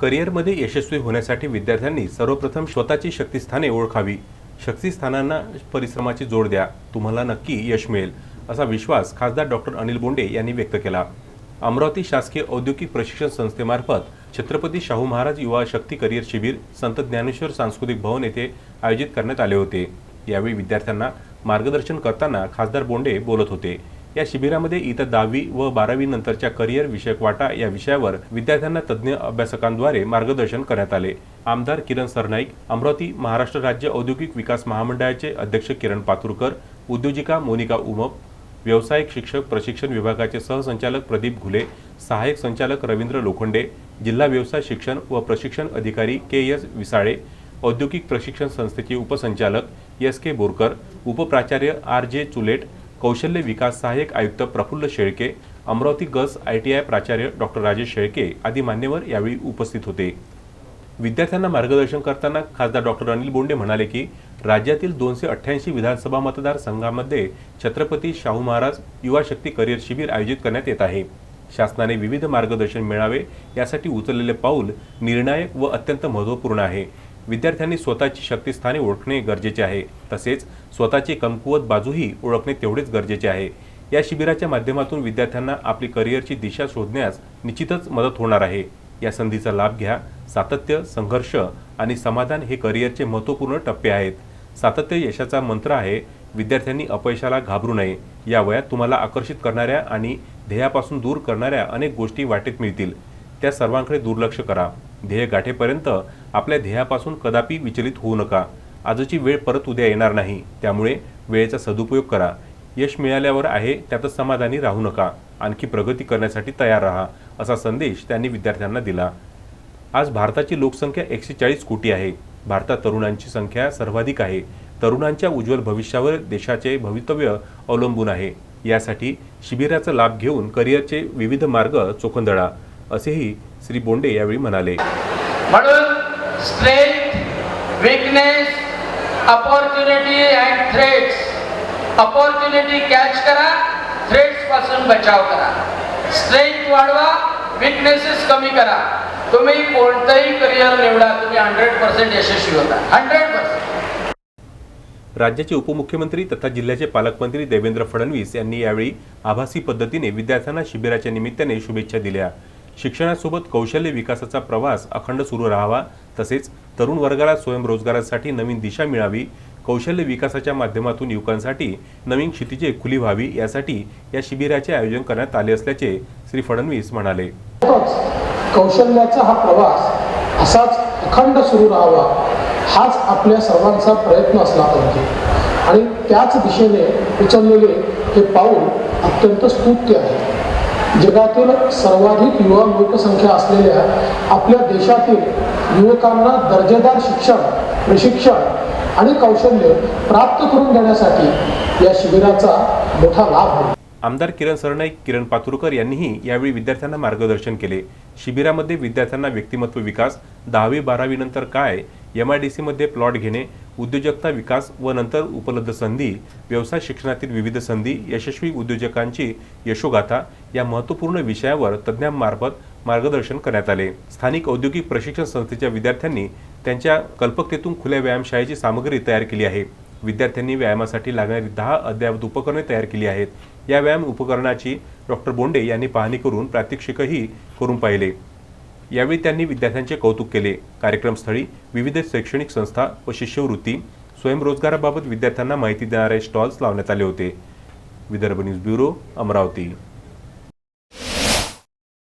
करिअरमध्ये यशस्वी होण्यासाठी विद्यार्थ्यांनी सर्वप्रथम स्वतःची शक्तिस्थाने ओळखावी. शक्तिस्थानांना परिश्रमाची जोड द्या. तुम्हाला नक्की यश मिळेल असा विश्वास खासदार डॉक्टर अनिल बोंडे यांनी व्यक्त केला. अमरावती शासकीय औद्योगिक प्रशिक्षण संस्थेमार्फत छत्रपती शाहू महाराज युवा शक्ती करिअर शिबिर संत ज्ञानेश्वर सांस्कृतिक भवन येथे आयोजित करण्यात आले होते. यावेळी विद्यार्थ्यांना मार्गदर्शन करताना खासदार बोंडे बोलत होते. या शिबिरामध्ये इतर दहावी व बारावी नंतरच्या करिअर विषयक वाटा या विषयावर विद्यार्थ्यांना तज्ज्ञ अभ्यासकांद्वारे मार्गदर्शन करण्यात आले. आमदार किरण सरनाईक अमरावती महाराष्ट्र राज्य औद्योगिक विकास महामंडळाचे अध्यक्ष किरण पातुरकर उद्योजिका मोनिका उमप व्यावसायिक शिक्षक प्रशिक्षण विभागाचे सहसंचालक प्रदीप घुले सहाय्यक संचालक रवींद्र लोखंडे जिल्हा व्यवसाय शिक्षण व प्रशिक्षण अधिकारी के एस विसाळे औद्योगिक प्रशिक्षण संस्थेचे उपसंचालक एस के बोरकर उपप्राचार्य आर जे चुलेट कौशल्य विकास सहाय्यक आयुक्त प्रफुल्ल शेळके अमरावती गस आय टी आय प्राचार्य डॉक्टर राजेश शेळके आदी मान्यवर यावेळी उपस्थित होते. विद्यार्थ्यांना मार्गदर्शन करताना खासदार डॉक्टर अनिल बोंडे म्हणाले की राज्यातील दोनशे अठ्ठ्याऐंशी विधानसभा मतदारसंघामध्ये छत्रपती शाहू महाराज युवा शक्ती करिअर शिबिर आयोजित करण्यात येत आहे. शासनाने विविध मार्गदर्शन मिळावे यासाठी उचललेले पाऊल निर्णायक व अत्यंत महत्त्वपूर्ण आहे. विद्यार्थ्यांनी स्वतःची शक्तिस्थाने ओळखणे गरजेचे आहे. तसेच स्वतःची कमकुवत बाजूही ओळखणे तेवढेच गरजेचे आहे. या शिबिराच्या माध्यमातून विद्यार्थ्यांना आपली करिअरची दिशा शोधण्यास निश्चितच मदत होणार आहे. या संधीचा लाभ घ्या. सातत्य संघर्ष आणि समाधान हे करिअरचे महत्त्वपूर्ण टप्पे आहेत. सातत्य यशाचा मंत्र आहे विद्यार्थ्यांनी अपयशाला घाबरू नये. या वयात तुम्हाला आकर्षित करणाऱ्या आणि ध्येयापासून दूर करणाऱ्या अनेक गोष्टी वाटेत मिळतील. त्या सर्वांकडे दुर्लक्ष करा. ध्येय गाठेपर्यंत आपल्या ध्येयापासून कदापि विचलित होऊ नका. आजची वेळ परत उद्या येणार नाही. त्यामुळे वेळेचा सदुपयोग करा. यश मिळाल्यावर आहे त्यातच समाधानी राहू नका. आणखी प्रगती करण्यासाठी तयार राहा असा संदेश त्यांनी विद्यार्थ्यांना दिला. आज भारताची लोकसंख्या एकशे चाळीस कोटी आहे. भारतात तरुणांची संख्या सर्वाधिक आहे. तरुणांच्या उज्ज्वल भविष्यावर देशाचे भवितव्य अवलंबून आहे. यासाठी शिबिराचा लाभ घेऊन करिअरचे विविध मार्ग चोखंदळा. असेही श्री बोंडे यावेळी म्हणाले. म्हणून strength weakness opportunity and threats opportunity catch करा थ्रेट्सपासून बचाव करा. स्ट्रेंथ वाढवा विकनेसेस कमी करा. तुम्ही कोणतंही करिअर निवडा तुम्ही हंड्रेड पर्सेंट यशस्वी होता. हंड्रेड पर्सेंट राज्याचे उपमुख्यमंत्री तथा जिल्ह्याचे पालकमंत्री देवेंद्र फडणवीस यांनी यावेळी आभासी पद्धतीने विद्यार्थ्यांना शिबिराच्या निमित्ताने शुभेच्छा दिल्या. शिक्षणासोबत कौशल्य विकासाचा प्रवास अखंड सुरू राहावा. तसेच तरुण वर्गाला स्वयंरोजगारासाठी नवीन दिशा मिळावी. कौशल्य विकासाच्या माध्यमातून युवकांसाठी नवीन क्षितिजे खुली व्हावी यासाठी या शिबिराचे आयोजन करण्यात आले असल्याचे श्री फडणवीस म्हणाले. कौशल्याचा हा प्रवास असाच अखंड सुरू राहावा हाच आपल्या सर्वांचा प्रयत्न असला पाहिजे. आणि त्याच दिशेने उचललेले हे पाऊल अत्यंत स्तुत्य आहे. जगातील सर्वाधिक युवा लोकसंख्या असलेल्या आपल्या देशातील युवकांना दर्जेदार शिक्षण प्रशिक्षण आणि कौशल्य प्राप्त करून देण्यासाठी या शिबिराचा मोठा लाभ होईल. आमदार किरण सरनाईक किरण पातुरकर यांनीही यावेळी विद्यार्थ्यांना मार्गदर्शन केले. शिबिरामध्ये विद्यार्थ्यांना व्यक्तिमत्व विकास दहावी बारावी नंतर काय एम आय डी सीमध्ये प्लॉट घेणे उद्योजकता विकास व नंतर उपलब्ध संधी व्यवसाय शिक्षणातील विविध संधी यशस्वी उद्योजकांची यशोगाथा या महत्त्वपूर्ण विषयावर तज्ज्ञांमार्फत मार्गदर्शन करण्यात आले. स्थानिक औद्योगिक प्रशिक्षण संस्थेच्या विद्यार्थ्यांनी त्यांच्या कल्पकतेतून खुल्या व्यायामशाळेची सामग्री तयार केली आहे. विद्यार्थ्यांनी व्यायामासाठी लागणारी दहा अद्ययावत उपकरणे तयार केली आहेत. या व्यायाम उपकरणाची डॉक्टर बोंडे यांनी पाहणी करून प्रात्यक्षिकही करून पाहिले. यावेळी त्यांनी विद्यार्थ्यांचे कौतुक केले. कार्यक्रमस्थळी विविध शैक्षणिक संस्था व शिष्यवृत्ती स्वयंरोजगाराबाबत विद्यार्थ्यांना माहिती देणारे स्टॉल्स लावण्यात आले होते. Vidarbha news bureau Amravati.